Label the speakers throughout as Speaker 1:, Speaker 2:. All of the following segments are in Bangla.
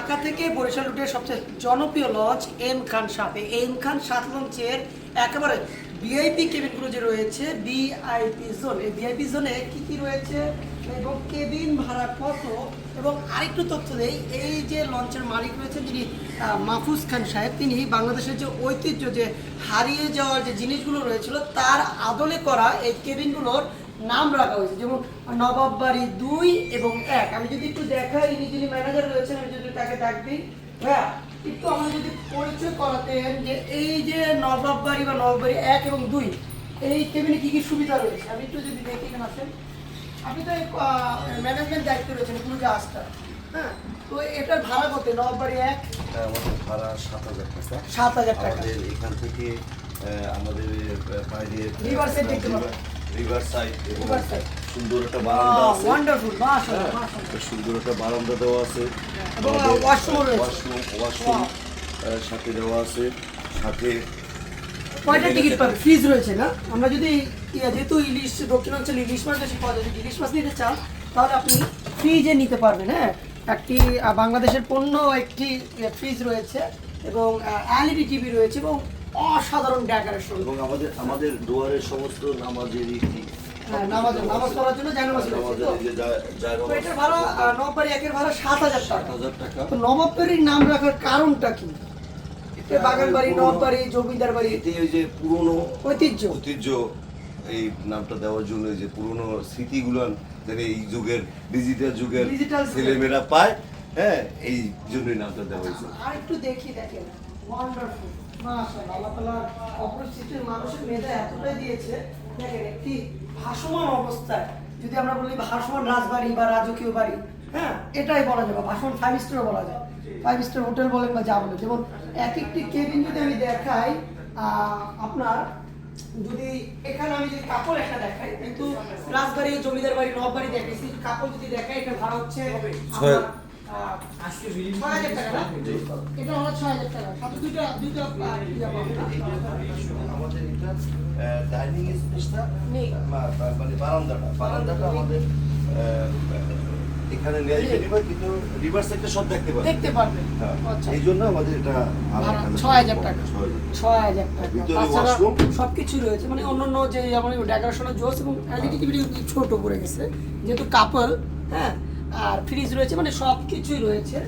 Speaker 1: ঢাকা থেকে বরিশাল রুটের সবচেয়ে জনপ্রিয় লঞ্চ এম খান এই এম খান সাত লঞ্চের একেবারে ভিআইপি কেবিনগুলো যে রয়েছে, ভিআইপি জোন। এই ভিআইপি জোনে কি কি রয়েছে এবং কেবিন ভাড়া কত? এবং আরেকটু তথ্য দেই, এই যে লঞ্চের মালিক রয়েছেন যিনি মাহফুজ খান সাহেব, তিনি বাংলাদেশের যে ঐতিহ্য যে হারিয়ে যাওয়ার যে জিনিসগুলো রয়েছিল, তার আদলে করা এই কেবিনগুলোর নাম রাখা হয়েছে। যেমন নবাব বাড়ি দুই এবং এক। আমি যদি একটু দেখাই ইনি যিনি ম্যানেজার রয়েছেন আমি যদি তাকে ডাক দিই। হ্যাঁ একটু আমাকে যদি পরিচয় করাতেন যে এই যে নবাব বাড়ি বা নবাব বাড়ি এক এবং দুই এই কেবিনে কি কি সুবিধা রয়েছে? আমি একটু যদি দেখি এখানে আসেন। আপনি তো ম্যানেজমেন্ট দায়িত্ব রয়েছেন পুরো জাহাজটা হ্যাঁ? তো এটার ভাড়া কত? নবাব বাড়ি এক?
Speaker 2: আমাদের ভাড়া সাত হাজার টাকা।
Speaker 1: সাত হাজার টাকা।
Speaker 2: এখান থেকে আমাদের বাইরে
Speaker 1: side দেখতে পাবেন।
Speaker 2: রিভার সাইড এবং
Speaker 1: River side।
Speaker 2: সুন্দর একটা বারান্দা আছে।
Speaker 1: ওয়ান্ডারফুল মাশাআল্লাহ
Speaker 2: সুন্দর একটা বারান্দা দেওয়া আছে। ওয়াশরুম ওয়াশরুম সাথে দেওয়া আছে। সাথে
Speaker 1: কয়টা টিকিট পাবে? ফ্রিজ রয়েছে না? আমরা যদি যেহেতু ইলিশ দক্ষিণাঞ্চলে ইলিশ মাছ বেশি পাওয়া যায় যদি ইলিশ মাছ নিতে চান তাহলে আপনি ফ্রিজে নিতে পারবেন হ্যাঁ? একটি বাংলাদেশের পণ্য একটি ফ্রিজ রয়েছে এবং এলইডি টিভি রয়েছে এবং অসাধারণ ডেকোরেশন
Speaker 2: এবং আমাদের আমাদের দুয়ারের সমস্ত নামাজের ইতি
Speaker 1: হ্যাঁ, নামাজ নামাজ পড়ার জন্য এটার ভাড়া একের ভাড়া সাত হাজার টাকা। তো নাম রাখার কারণটা কি? বাগান বাড়ি জমিদার বাড়ি।
Speaker 2: এটি ওই যে পুরনো
Speaker 1: ঐতিহ্য।
Speaker 2: ঐতিহ্য এই নামটা দেওয়ার জন্য এই যে পুরনো স্মৃতিগুলো যেন এই যুগের ডিজিটাল যুগের। ছেলেমেয়েরা পায়। হ্যাঁ এই জন্যই নামটা দেওয়া হয়েছে।
Speaker 1: আর একটু দেখি দেখেন ওয়ান্ডারফুল মাশাআল্লাহ আল্লাহ তাআলা অপরিচিতের মানুষের মেধা এতটাই দিয়েছে। দেখেন একটি ভাসমান অবস্থায় যদি আমরা বলি ভাসমান রাজবাড়ি বা রাজকীয় বাড়ি হ্যাঁ এটাই বলা যাবে ভাসমান ফাইভ স্টার বলা যায়। ফাইভ স্টার হোটেল বলেন বা যা বলেন। যেমন এক একটি কেবিন যদি আমি দেখাই আহ, আপনার যদি এখানে আমি যদি কাপড় একটা দেখাই কিন্তু রাজবাড়ি জমিদার বাড়ি নব বাড়ি দেখাইছি কাপড় যদি দেখাই এটা ভাড়া হচ্ছে টাকা না? এটা টাকা সাথে?
Speaker 2: আমাদের এটা ডাইনিং স্পেসটা মানে বারান্দাটা বারান্দাটা আমাদের এখানে নেই কিন্তু সব দেখতে পাবে
Speaker 1: দেখতে আচ্ছা
Speaker 2: এই জন্য আমাদের এটা
Speaker 1: ছয় হাজার টাকা
Speaker 2: ছয় হাজার।
Speaker 1: টাকা
Speaker 2: ভিতরে washroom?
Speaker 1: সবকিছু রয়েছে মানে অন্যান্য যে যেমন ডেকোরেশনের জোস এবং এলইডি টিভি ছোট পড়ে গেছে যেহেতু কাপল হ্যাঁ আর ফ্রিজ রয়েছে মানে সব কিছুই রয়েছে।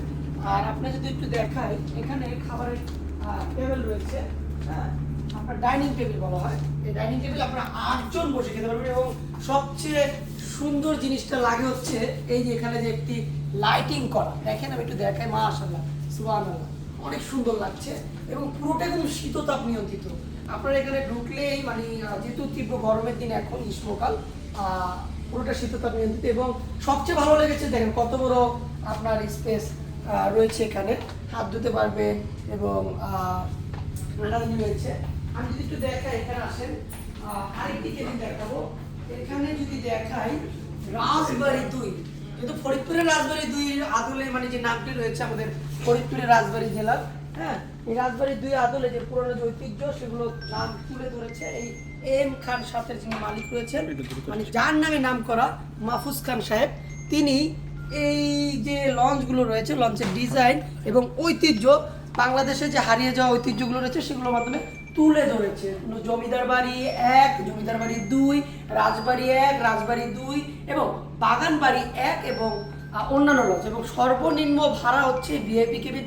Speaker 1: আর আপনি যদি একটু দেখাই, এখানে খাবারের টেবিল রয়েছে হ্যাঁ আপনার ডাইনিং টেবিল বলা হয়। এই ডাইনিং টেবিল আপনারা আটজন বসে খেতে পারবেন এবং সবচেয়ে সুন্দর জিনিসটা লাগে হচ্ছে এই যে এখানে যে একটি লাইটিং করা। দেখেন, আমি একটু দেখাই মা আসাল্লাহ সুবহানাল্লাহ, অনেক সুন্দর লাগছে এবং পুরোটা কিন্তু শীততাপ নিয়ন্ত্রিত। আপনারা এখানে ঢুকলেই মানে যেহেতু তীব্র গরমের দিন এখন, গ্রীষ্মকাল পুরোটা শীততাপ নিয়ন্ত্রিত এবং সবচেয়ে ভালো লেগেছে, দেখেন কত বড় আপনার স্পেস রয়েছে এখানে। হাত ধুতে পারবে এবং রয়েছে। আমি যদি একটু দেখাই, এখানে আসেন। আরেকটি কেবিন দেখাবো। এখানে যদি দেখাই, রাজবাড়ি দুই। কিন্তু ফরিদপুরের রাজবাড়ি দুই আদলে মানে যে নামটি রয়েছে আমাদের ফরিদপুরের রাজবাড়ি জেলার হ্যাঁ এই রাজবাড়ি দুই আদলে যে পুরনো যে ঐতিহ্য সেগুলো নাম তুলে ধরেছে। এই এম খান সাথের যিনি মালিক রয়েছেন মানে যার নামে নাম করা মাহফুজ খান সাহেব তিনি এই যে লঞ্চগুলো রয়েছে লঞ্চের ডিজাইন এবং ঐতিহ্য বাংলাদেশে যে হারিয়ে যাওয়া ঐতিহ্যগুলো রয়েছে সেগুলোর মাধ্যমে তুলে ধরেছে। জমিদার বাড়ি এক জমিদার বাড়ি দুই রাজবাড়ি এক রাজবাড়ি দুই এবং বাগান বাড়ি এক এবং অন্যান্য লঞ্চ। এবং সর্বনিম্ন ভাড়া হচ্ছে ভিআইপি কেবিন